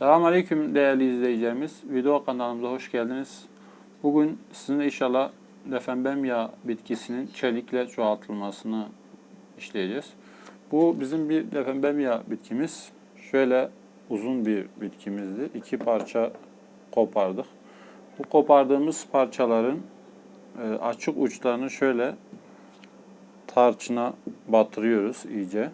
Selamünaleyküm değerli izleyicilerimiz. Video kanalımıza hoş geldiniz. Bugün sizinle inşallah lefenbemya bitkisinin çelikle çoğaltılmasını işleyeceğiz. Bu bizim bir lefenbemya bitkimiz. Şöyle uzun bir bitkimizdi. İki parça kopardık. Bu kopardığımız parçaların e, açık uçlarını şöyle tarçına batırıyoruz iyice.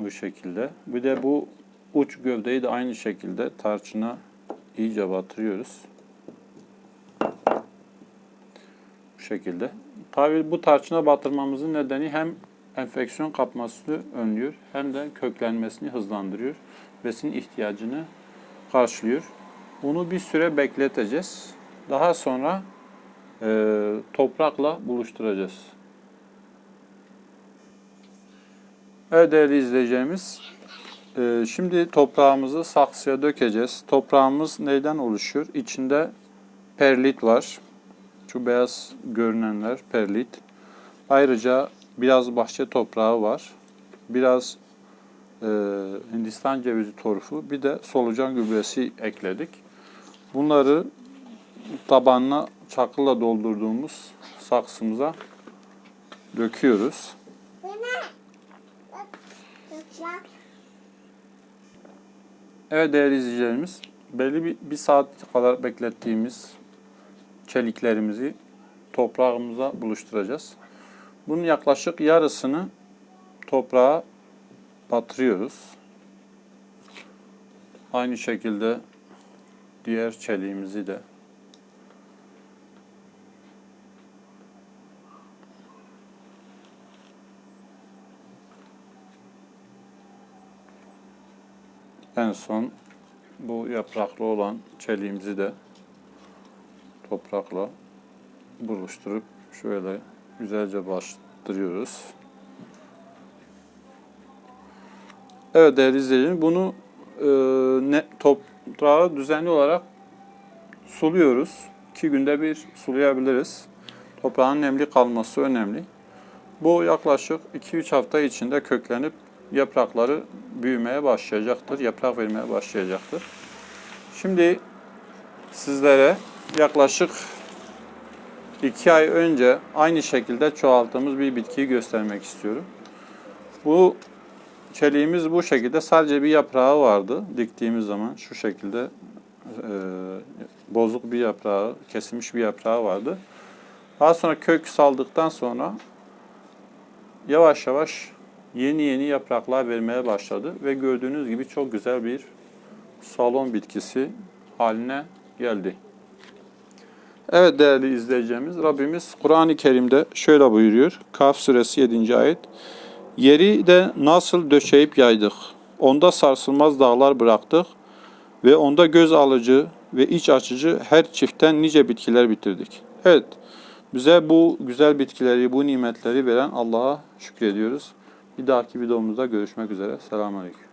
Bu şekilde. Bir de bu uç gövdeyi de aynı şekilde tarçına iyice batırıyoruz. Bu şekilde. Tabii bu tarçına batırmamızın nedeni hem enfeksiyon kapmasını önlüyor hem de köklenmesini hızlandırıyor. Besin ihtiyacını karşılıyor. Bunu bir süre bekleteceğiz. Daha sonra e, toprakla buluşturacağız. Evet değerli izleyeceğimiz, e, şimdi toprağımızı saksıya dökeceğiz. Toprağımız neyden oluşuyor? İçinde perlit var. Şu beyaz görünenler perlit. Ayrıca biraz bahçe toprağı var. Biraz e, Hindistan cevizi torfu, bir de solucan gübresi ekledik. Bunları tabanına çakılla doldurduğumuz saksımıza döküyoruz. Evet değerli izleyicilerimiz, belli bir, bir saat kadar beklettiğimiz çeliklerimizi toprağımıza buluşturacağız. Bunun yaklaşık yarısını toprağa batırıyoruz. Aynı şekilde diğer çeliğimizi de En son bu yapraklı olan çeliğimizi de toprakla buluşturup şöyle güzelce bastırıyoruz. Evet değerli izleyicilerim bunu e, ne, toprağı düzenli olarak suluyoruz. İki günde bir sulayabiliriz. Toprağın nemli kalması önemli. Bu yaklaşık 2-3 hafta içinde köklenip yaprakları büyümeye başlayacaktır. Yaprak vermeye başlayacaktır. Şimdi sizlere yaklaşık 2 ay önce aynı şekilde çoğalttığımız bir bitkiyi göstermek istiyorum. Bu çeliğimiz bu şekilde sadece bir yaprağı vardı diktiğimiz zaman şu şekilde e, bozuk bir yaprağı, kesilmiş bir yaprağı vardı. Daha sonra kök saldıktan sonra yavaş yavaş yeni yeni yapraklar vermeye başladı ve gördüğünüz gibi çok güzel bir salon bitkisi haline geldi. Evet değerli izleyeceğimiz Rabbimiz Kur'an-ı Kerim'de şöyle buyuruyor. Kaf suresi 7. ayet. Yeri de nasıl döşeyip yaydık. Onda sarsılmaz dağlar bıraktık ve onda göz alıcı ve iç açıcı her çiftten nice bitkiler bitirdik. Evet, bize bu güzel bitkileri, bu nimetleri veren Allah'a şükrediyoruz. Bir dahaki videomuzda görüşmek üzere. Selamünaleyküm.